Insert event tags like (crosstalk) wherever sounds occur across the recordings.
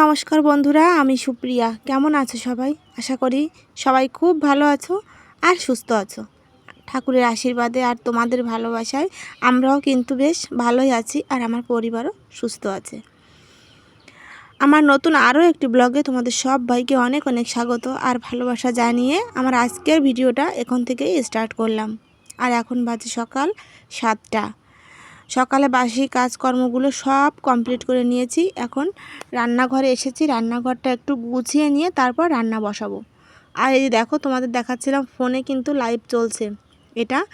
নমস্কার বন্ধুরা, আমি সুপ্রিয়া। কেমন আছো সবাই? আশা করি সবাই খুব ভালো আছো আর সুস্থ আছো। ঠাকুরের আশীর্বাদে আর তোমাদের ভালোবাসায় আমরাও কিন্তু বেশ ভালোই আছি আর আমার পরিবারও সুস্থ আছে। আমার নতুন আরও একটি ব্লগে তোমাদের সব ভাইকে অনেক অনেক স্বাগত আর ভালোবাসা জানিয়ে আমার আজকের ভিডিওটা এখন থেকেই স্টার্ট করলাম। আর এখন বাজে সকাল সাতটা। সকালে বাসি কাজকর্মগুলো সব কমপ্লিট করে নিয়েছি। এখন রান্নাঘরে এসেছি। রান্নাঘরটা একটু গুছিয়ে নিয়ে তারপর রান্না বসাবো। আর এই যে দেখো, তোমাদের দেখাচ্ছিলাম, ফোনে কিন্তু লাইভ চলছে। এটা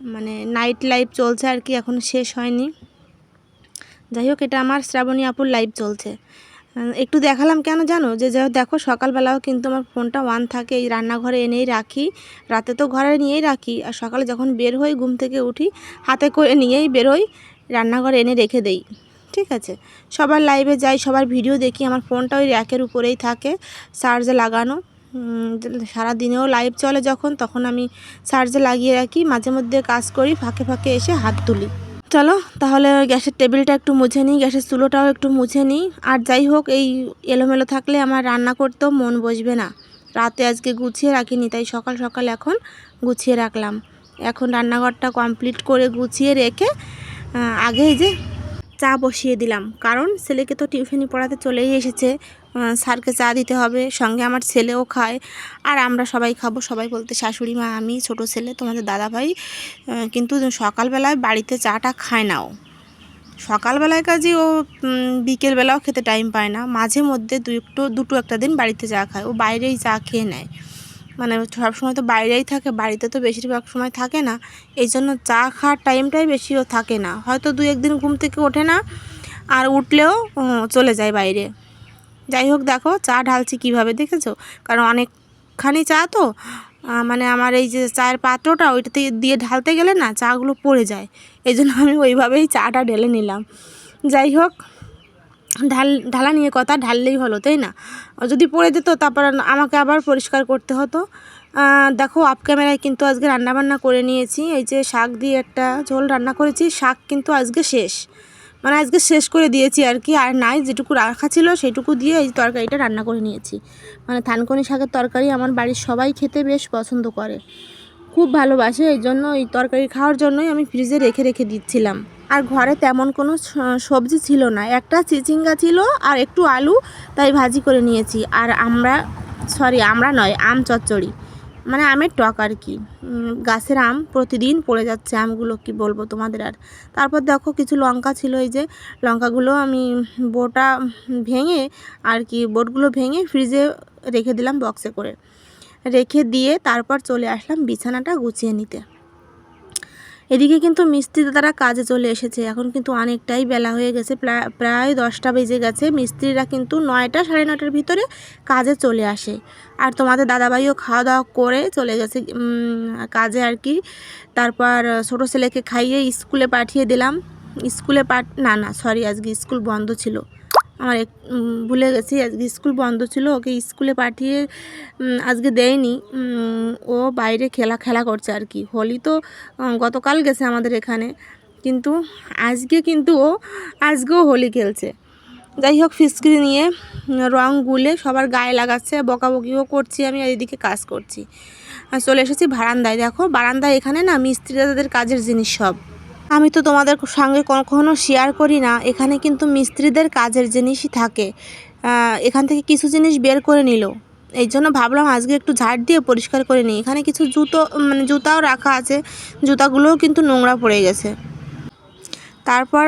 মানে নাইট লাইভ চলছে আর কি, এখন শেষ হয়নি। যাই হোক, এটা আমার শ্রাবণী আপুর লাইভ চলছে। একটু দেখালাম কেন জানো? যে যাই দেখো সকালবেলাও কিন্তু আমার ফোনটা ওয়ান থাকে, এই রান্নাঘরে এনেই রাখি। রাতে তো ঘরে নিয়েই রাখি। আর সকালে যখন বের হই, ঘুম থেকে উঠি, হাতে করে নিয়েই বেরোই রান্নাঘরে এনে রেখে দেই। ঠিক আছে? সবার লাইভে যাই, সবার ভিডিও দেখি, আমার ফোনটা ওই র্যাকের উপরেই থাকে চার্জে লাগানো। সারা দিনেও লাইভ চলে যখন, তখন আমি চার্জে লাগিয়ে রাখি, মাঝে মধ্যে কাজ করি, ফাঁকে ফাঁকে এসে হাত তুলি। চলো, তাহলে গ্যাসের টেবিলটা একটু মুছে নিই, গ্যাসের চুলোটাও একটু মুছে নিই। আর যাই হোক, এই এলোমেলো থাকলে আমার রান্না করতেও মন বসবে না। রাতে আজকে গুছিয়ে রাখিনি, তাই সকাল সকাল এখন গুছিয়ে রাখলাম। এখন রান্নাঘরটা কমপ্লিট করে গুছিয়ে রেখে আগেই যে চা বসিয়ে দিলাম। কারণ ছেলেকে তো টিউশনি পড়াতে চলেই এসেছে। স্যারকে চা দিতে হবে, সঙ্গে আমার ছেলেও খায়। আর আমরা সবাই খাব। সবাই বলতে, শাশুড়ি মা, আমি ছোট ছেলে, তোমাদের দাদা ভাই কিন্তু সকালবেলায় বাড়িতে চাটা খায় নাও। সকালবেলায় কাজে ও বিকেলবেলাও খেতে টাইম পায় না। মাঝে মধ্যে দু একটু দুটো একটা দিন বাড়িতে চা খায়। ও বাইরেই চা খেয়ে নেয়। মানে সবসময় তো বাইরেই থাকে, বাড়িতে তো বেশিরভাগ সময় থাকে না। এই জন্য চা খাওয়ার টাইমটাই বেশিও থাকে না। হয়তো দু একদিন ঘুম থেকে ওঠে না, আর উঠলেও চলে যায় বাইরে। যাই হোক দেখো, চা ঢালছি কীভাবে দেখেছ? কারণ অনেকখানি চা তো মানে আমার এই যে চায়ের পাত্রটা ওইটাতে দিয়ে ঢালতে গেলে না, চাগুলো পড়ে যায়। এই জন্য আমি ওইভাবেই চাটা ঢেলে নিলাম। যাই হোক ঢাল, ঢালা নিয়ে কথা ঢাললেই হলো, তাই না? যদি পড়ে যেত, তারপর আমাকে আবার পরিষ্কার করতে হতো। দেখো আপ ক্যামেরায় কিন্তু আজকে রান্নাবান্না করে নিয়েছি। এই যে শাক দিয়ে একটা ঝোল রান্না করেছি, শাক কিন্তু আজকে শেষ। মানে আজকে শেষ করে দিয়েছি আর কি। আর নাই, যেটুকু রাখা ছিল সেটুকু দিয়ে এই তরকারিটা রান্না করে নিয়েছি। মানে থানকনি শাকের তরকারি আমার বাড়ির সবাই খেতে বেশ পছন্দ করে। খুব ভালোবাসে, এই জন্য এই তরকারি খাওয়ার জন্যই আমি ফ্রিজে রেখে রেখে দিচ্ছিলাম। আর ঘরে তেমন কোনো সবজি ছিল না। একটা চিচিঙ্গা ছিল আর একটু আলু, তাই ভাজি করে নিয়েছি। আর আমরা সরি আমরা নয়, আম চচ্চড়ি। মানে আমের টক আর কি। গাছের আম প্রতিদিন পড়ে যাচ্ছে আমগুলো, কি বলব তোমাদের আর। তারপর দেখো কিছু লঙ্কা ছিল, এই যে লঙ্কাগুলো আমি বোটা ভেঙে আর কি, বোটগুলো ভেঙে ফ্রিজে রেখে দিলাম বক্সে করে। রেখে দিয়ে তারপর চলে আসলাম বিছানাটা গুছিয়ে নিতে। এদিকে কিন্তু মিস্ত্রি তারা কাজে চলে এসেছে। এখন কিন্তু অনেকটাই বেলা হয়ে গেছে। প্রায় দশটা বেজে গেছে। মিস্ত্রিরা কিন্তু নয়টা সাড়ে নটার ভিতরে কাজে চলে আসে। আর তোমাদের দাদাভাইও খাওয়া দাওয়া করে চলে গেছে। কাজে আর কি। তারপর ছোটো ছেলেকে খাইয়ে স্কুলে পাঠিয়ে দিলাম। স্কুলে পাঠ, না না সরি আজকে স্কুল বন্ধ ছিল। আমার ভুলে গেছি, আজকে স্কুল বন্ধ ছিল, ওকে স্কুলে পাঠিয়ে আজকে দেয়নি। ও বাইরে খেলা খেলা করছে আর কি। হোলি তো গতকাল গেছে আমাদের এখানে। কিন্তু আজকে কিন্তু ও, আজকেও হোলি খেলছে। যাই হোক, ফিসকিরি নিয়ে, রং গুলে সবার গায়ে লাগাচ্ছে, বকাবকিও করছি আমি আর এদিকে কাজ করছি। চলে এসেছি বারান্দায়। দেখো, বারান্দায় এখানে না মিস্ত্রিরা তাদের কাজের জিনিস সব। আমি তো তোমাদের সঙ্গে কখনো শেয়ার করি না। এখানে কিন্তু মিস্ত্রিদের কাজের জিনিসই থাকে। এখান থেকে কিছু জিনিস বের করে নিল। এই জন্য ভাবলাম আজকে একটু ঝাড় দিয়ে পরিষ্কার করে নিই। এখানে কিছু জুতো মানে জুতাও রাখা আছে। জুতাগুলোও কিন্তু নোংরা পড়ে গেছে। তারপর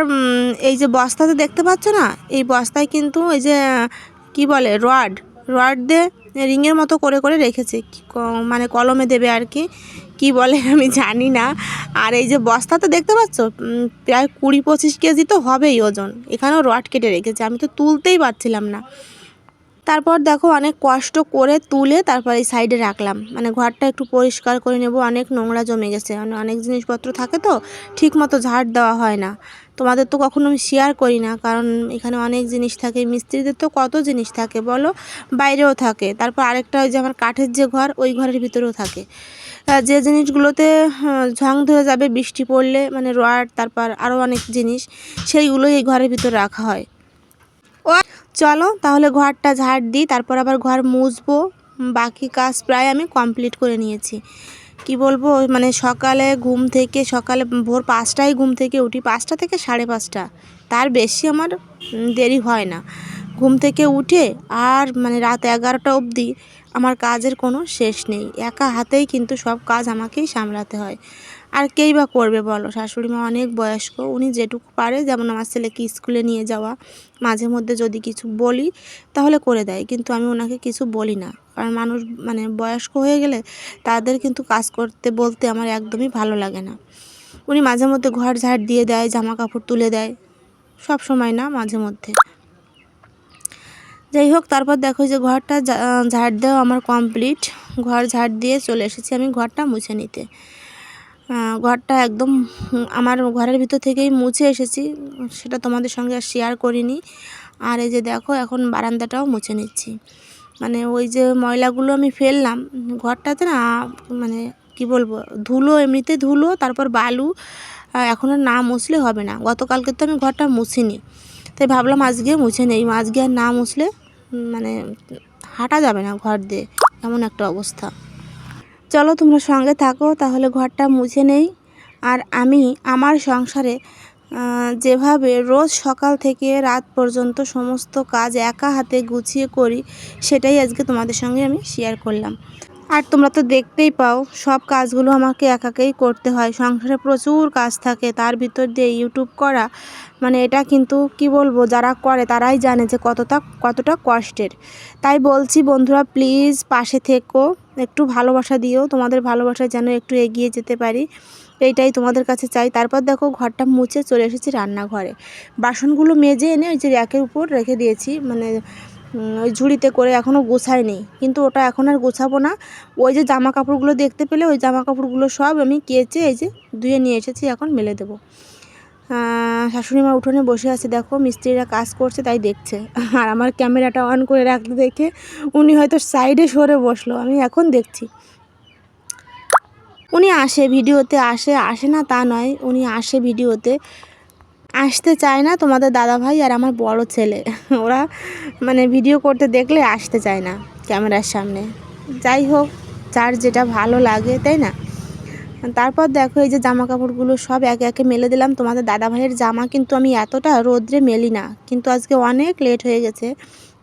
এই যে বস্তাতে দেখতে পাচ্ছ না? এই বস্তায় কিন্তু এই যে, কি বলে, রড। রড দিয়ে রিংয়ের মতো করে করে রেখেছে। মানে কলমে দেবে আর কি। কি বলে আমি জানি না। আর এই যে বস্তা তো দেখতে পাচ্ছ? প্রায় কুড়ি পঁচিশ কেজি তো হবেই ওজন। এখানেও রড কেটে রেখেছে। আমি তো তুলতেই পারছিলাম না। তারপর দেখো অনেক কষ্ট করে তুলে তারপর এই সাইডে রাখলাম। মানে ঘরটা একটু পরিষ্কার করে নেব। অনেক নোংরা জমে গেছে। মানে অনেক জিনিসপত্র থাকে তো ঠিক মতো ঝাড় দেওয়া হয় না। তোমাদের তো কখনো আমি শেয়ার করি না। কারণ এখানে অনেক জিনিস থাকে। মিস্ত্রিদের তো কত জিনিস থাকে বলো? বাইরেও থাকে। তারপর আরেকটা ওই যে আমার কাঠের যে ঘর, ওই ঘরের ভিতরেও থাকে। যে জিনিসগুলোতে ঝং ধরে যাবে, বৃষ্টি পড়লে মানে রড তারপর আরও অনেক জিনিস, সেইগুলোই এই ঘরের ভিতরে রাখা হয়। ও, চলো, তাহলে ঘরটা ঝাড় দিই, তারপর আবার ঘর মুছবো। বাকি কাজ প্রায় আমি কমপ্লিট করে নিয়েছি। কি বলব মানে সকালে ঘুম থেকে, সকালে ভোর পাঁচটায় ঘুম থেকে উঠি, পাঁচটা থেকে সাড়ে পাঁচটা। তার বেশি আমার দেরি হয় না। ঘুম থেকে উঠে, আর মানে রাত এগারোটা অবধি আমার কাজের কোনো শেষ নেই। একা হাতেই কিন্তু সব কাজ আমাকেই সামলাতে হয়। আর কেই বা করবে বলো? শাশুড়ি মা অনেক বয়স্ক, উনি যেটুকু পারে, যেমন আমার ছেলেকে স্কুলে নিয়ে যাওয়া, মাঝে মধ্যে যদি কিছু বলি, তাহলে করে দেয়। কিন্তু আমি ওনাকে কিছু বলি না। কারণ মানুষ মানে বয়স্ক হয়ে গেলে তাদের কিন্তু কাজ করতে, বলতে আমার একদমই ভালো লাগে না। উনি মাঝে মধ্যে ঘর ঝাড় দিয়ে দেয় জামা কাপড় তুলে দেয়। সব সময় না, মাঝে মধ্যে। যাই হোক, তারপর দেখো যে ঘরটা ঝাড় দেওয়া আমার কমপ্লিট। ঘর ঝাড় দিয়ে চলে এসেছি আমি ঘরটা মুছে নিতে। ঘরটা একদম, আমার ঘরের ভিতর থেকেই মুছে এসেছি। সেটা তোমাদের সঙ্গে আর শেয়ার করিনি। আর এই যে দেখো, এখন বারান্দাটাও মুছে নিচ্ছি। মানে ওই যে ময়লাগুলো আমি ফেললাম, ঘরটাতে না মানে কি বলব, ধুলো, এমনিতে ধুলো, তারপর বালু এখন আর না মুছলে হবে না। গতকালকে তো আমি ঘরটা মুছিনি। তাই ভাবলাম আজকে মুছে নেই। আজকে আর না মুছলে মানে হাঁটা যাবে না ঘর দিয়ে, এমন একটা অবস্থা। চলো তোমরা সঙ্গে থাকো, তাহলে ঘরটা মুছে নেই। আর আমি আমার সংসারে যেভাবে রোজ সকাল থেকে রাত পর্যন্ত সমস্ত কাজ একা হাতে গুছিয়ে করি, সেটাই আজকে তোমাদের সঙ্গে আমি শেয়ার করলাম। আর তোমরা তো দেখতেই পাও, সব কাজগুলো আমাকে একাকেই করতে হয়। সংসারে প্রচুর কাজ থাকে, তার ভিতর দিয়ে ইউটিউব করা মানে এটা কিন্তু কি বলব, যারা করে তারাই জানে যে কতটা কতটা কষ্টের। তাই বলছি বন্ধুরা প্লিজ পাশে থেকো, একটু ভালোবাসা দিও, তোমাদের ভালোবাসা যেন একটু এগিয়ে যেতে পারি এইটাই তোমাদের কাছে চাই। তারপর দেখো ঘরটা মুছে চলে এসেছি রান্নাঘরে। বাসনগুলো মেজে এনে ওই যে র্যাকের উপর রেখে দিয়েছি মানে ওই ঝুড়িতে করে এখনও গোছায়নি। কিন্তু ওটা এখন আর গোছাবো না। ওই যে জামা কাপড়গুলো দেখতে পেলে ওই জামা কাপড়গুলো সব আমি কেচে এই যে ধুয়ে নিয়ে এসেছি, এখন মেলে দেবো। শাশুড়ি মা উঠোনে বসে আছে, দেখো মিস্ত্রিরা কাজ করছে, তাই দেখছে। আর আমার ক্যামেরাটা অন করে রাখতে দেখে উনি হয়তো সাইডে সরে বসল, আমি এখন দেখছি। উনি আসে, ভিডিওতে আসে আসে না তা নয়, উনি আসে ভিডিওতে। আসতে চায় না তোমাদের দাদা ভাই আর আমার বড় ছেলে। ওরা মানে ভিডিও করতে দেখলে আসতে চায় না ক্যামেরার সামনে। যাই হোক, যার যেটা ভালো লাগে, তাই না? তারপর দেখো এই যে জামা কাপড়গুলো সব একে একে মেলে দিলাম। তোমাদের দাদা ভাইয়ের জামা কিন্তু আমি এতটা রোদ্রে মেলি না, কিন্তু আজকে অনেক লেট হয়ে গেছে।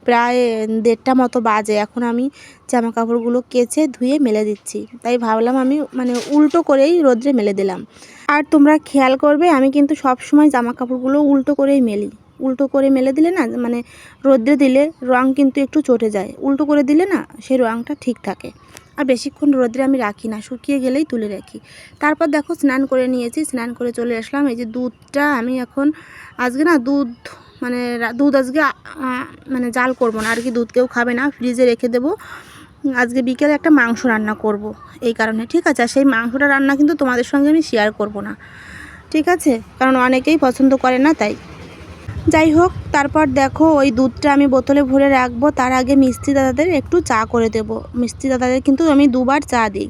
প্রায় দেড়টা মতো বাজে। এখন আমি জামা কাপড়গুলো কেচে ধুয়ে মেলে দিচ্ছি। তাই ভাবলাম আমি মানে উল্টো করেই রোদ্রে মেলে দিলাম। আর তোমরা খেয়াল করবে, আমি কিন্তু সব সময় জামা কাপড়গুলো উল্টো করেই মেলি। উল্টো করে মেলে দিলে না মানে রোদ্রে দিলে রং কিন্তু একটু চটে যায়। উল্টো করে দিলে না সেই রংটা ঠিক থাকে। আর বেশিক্ষণ রোদ্রে আমি রাখি না, শুকিয়ে গেলেই তুলে রাখি। তারপর দেখো স্নান করে নিয়েছি, স্নান করে চলে আসলাম। এই যে দুধটা আমি এখন, আজকে না দুধ মানে দুধ আজকে মানে জাল করব না, আর কি দুধ কেউ খাবে না, ফ্রিজে রেখে দেবো। আজকে বিকেলে একটা মাংস রান্না করব, এই কারণে, ঠিক আছে? আর সেই মাংসটা রান্না কিন্তু তোমাদের সঙ্গে আমি শেয়ার করব না, ঠিক আছে? কারণ অনেকেই পছন্দ করে না, তাই। যাই হোক, তারপর দেখো, ওই দুধটা আমি বোতলে ভরে রাখব, তার আগে মিস্ত্রি দাদাদের একটু চা করে দেব। মিস্ত্রি দাদাদের কিন্তু আমি দুবার চা দিই।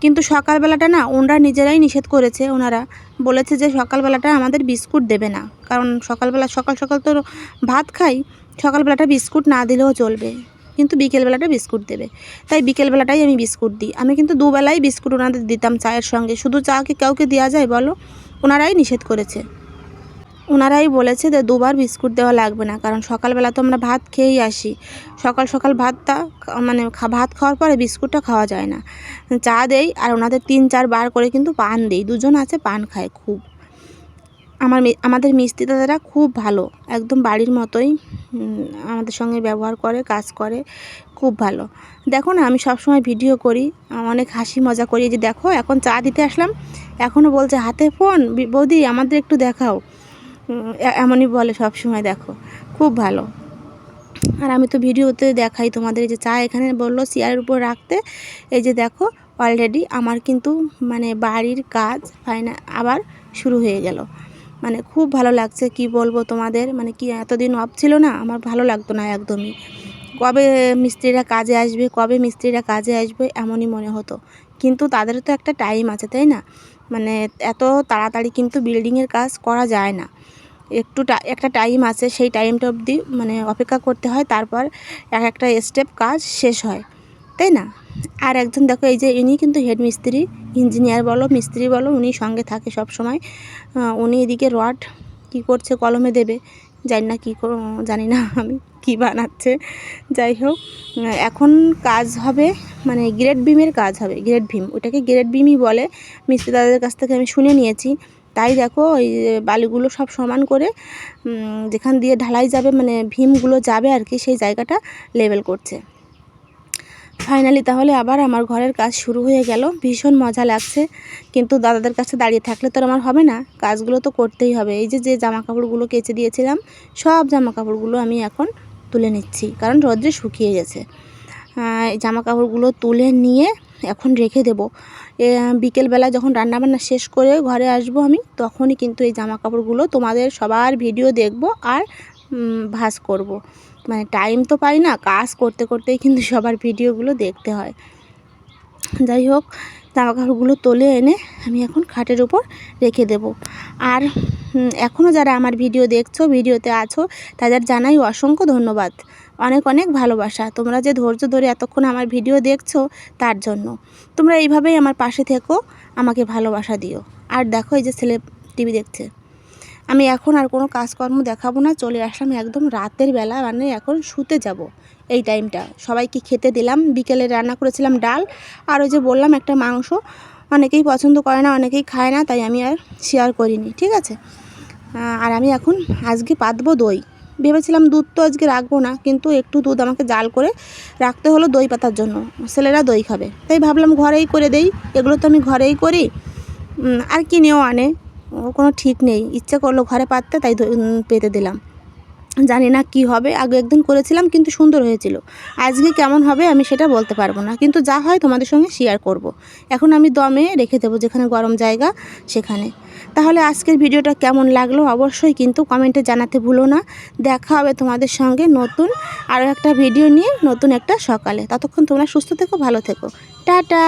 কিন্তু সকালবেলাটা না ওনারা নিজেরাই নিষেধ করেছে, ওনারা বলেছে যে সকালবেলাটা আমাদের বিস্কুট দেবে না। কারণ সকালবেলা, সকাল সকাল তো ভাত খাই, সকালবেলাটা বিস্কুট না দিলেও চলবে। কিন্তু বিকেলবেলাটা বিস্কুট দেবে। তাই বিকেলবেলাটাই আমি বিস্কুট দিই। আমি কিন্তু দুবেলাই বিস্কুট ওনাদের দিতাম চায়ের সঙ্গে। শুধু চা কি কাউকে দেওয়া যায় বলো? ওনারাই নিষেধ করেছে। ওনারাই বলেছে যে দুবার বিস্কুট দেওয়া লাগবে না, কারণ সকালবেলা তো আমরা ভাত খেয়েই আসি। সকাল সকাল ভাতটা মানে ভাত খাওয়ার পরে বিস্কুটটা খাওয়া যায় না। চা দেই আর ওনাদের তিন চার বার করে কিন্তু পান দেই। দুজন আছে, পান খায় খুব। আমার আমাদের মিস্ত্রি দাদারা খুব ভালো, একদম বাড়ির মতোই আমাদের সঙ্গে ব্যবহার করে, কাজ করে, খুব ভালো। দেখো না, আমি সবসময় ভিডিও করি, অনেক হাসি মজা করি। যে দেখো, এখন চা দিতে আসলাম এখনও বলছে, হাতে ফোন? বৌদি, আমাদের একটু দেখাও। এমনই বলে সব সময় দেখো। খুব ভালো। আর আমি তো ভিডিওতে দেখাই তোমাদের এই যে চা এখানে বলল চেয়ারের উপর রাখতে। এই যে দেখো অলরেডি আমার কিন্তু মানে বাড়ির কাজ ফাইনা আবার শুরু হয়ে গেল। মানে খুব ভালো লাগছে কি বলব তোমাদের। মানে কি এতদিন অফ ছিল না, আমার ভালো লাগতো না একদমই। কবে মিস্ত্রিরা কাজে আসবে, কবে মিস্ত্রিরা কাজে আসবে এমনই মনে হতো। কিন্তু তাদের তো একটা টাইম আছে, তাই না? মানে এত তাড়াতাড়ি কিন্তু বিল্ডিংয়ের কাজ করা যায় না। একটু একটা টাইম আছে, সেই টাইমটা অবধি মানে অপেক্ষা করতে হয়, তারপর এক একটা স্টেপ কাজ শেষ হয়, তাই না? আর একজন দেখো, এই যে ইনি কিন্তু হেড মিস্ত্রি ইঞ্জিনিয়ার বলো, মিস্ত্রি বলো, উনি সঙ্গে থাকে সব সময় উনি এদিকে রড কী করছে, কলমে দেবে, জানি না কী জানি না (laughs) আমি কী বানাচ্ছে, যাই হোক এখন কাজ হবে মানে গ্রেড বিমের কাজ হবে গ্রেড ভীম ওটাকে গ্রেড বিমই বলে, মিস্ত্রি দাদাদের কাছ থেকে আমি শুনে নিয়েছি। তাই দেখো ওই বালিগুলো সব সমান করে যেখান দিয়ে ঢালাই যাবে মানে ভীমগুলো যাবে আর কি, সেই জায়গাটা লেবেল করছে। ফাইনালি তাহলে আবার আমার ঘরের কাজ শুরু হয়ে গেল। ভীষণ মজা লাগছে। কিন্তু দাদাদের কাছে দাঁড়িয়ে থাকলে তো আমার হবে না। কাজগুলো তো করতেই হবে। এই যে যে জামা কাপড়গুলো কেচে দিয়েছিলাম, সব জামা কাপড়গুলো আমি এখন তুলে নিচ্ছি। কারণ রোদ্রে শুকিয়ে গেছে। জামা কাপড়গুলো তুলে নিয়ে এখন রেখে দেবো। বিকেলবেলা যখন রান্নাবান্না শেষ করে ঘরে আসব আমি, তখনই কিন্তু এই জামা কাপড়গুলো তোমাদের সবার ভিডিও দেখব আর ভাঁজ করব। মানে টাইম তো পাই না, কাজ করতে করতেই কিন্তু সবার ভিডিওগুলো দেখতে হয়। যাই হোক জামা কাপড়গুলো তুলে এনে আমি এখন খাটের উপর রেখে দেব। আর এখনও যারা আমার ভিডিও দেখছ, ভিডিওতে আছো, তাদের জানাই অসংখ্য ধন্যবাদ। অনেক অনেক ভালোবাসা। তোমরা যে ধৈর্য ধরে এতক্ষণ আমার ভিডিও দেখছ, তার জন্য। তোমরা এইভাবেই আমার পাশে থেকো, আমাকে ভালোবাসা দিও। আর দেখো এই যে ছেলে টিভি দেখছে। আমি এখন আর কোনো কাজকর্ম দেখাবো না, চলে আসলাম একদম রাতের বেলা মানে এখন শুতে যাব এই টাইমটা। সবাইকে খেতে দিলাম, বিকেলে রান্না করেছিলাম ডাল, আর ওই যে বললাম একটা মাংস। অনেকেই পছন্দ করে না, অনেকেই খায় না, তাই আমি আর শেয়ার করিনি, ঠিক আছে? আর আমি এখন আজকে পাতবো দই। ভেবেছিলাম দুধ তো আজকে রাখব না, কিন্তু একটু দুধ আমাকে জাল করে রাখতে হলো দই পাতার জন্য। ছেলেরা দই খাবে। তাই ভাবলাম ঘরেই করে দেই, এগুলো তো আমি ঘরেই করি। আর কিনেও আনে, কোনো ঠিক নেই। ইচ্ছে করল ঘরে পাততে, তাই পেতে দিলাম। জানি না কি হবে আগে একদিন করেছিলাম কিন্তু সুন্দর হয়েছিল। আজকে কেমন হবে আমি সেটা বলতে পারব না, কিন্তু যা হয় তোমাদের সঙ্গে শেয়ার করব। এখন আমি দমে রেখে দেবো যেখানে গরম জায়গা, সেখানে। তাহলে আজকের ভিডিওটা কেমন লাগল অবশ্যই কিন্তু কমেন্টে জানাতে ভুলো না। দেখা হবে তোমাদের সঙ্গে নতুন আরও একটা ভিডিও নিয়ে, নতুন একটা সকালে। ততক্ষণ তোমরা সুস্থ থেকো, ভালো থেকো। টাটা!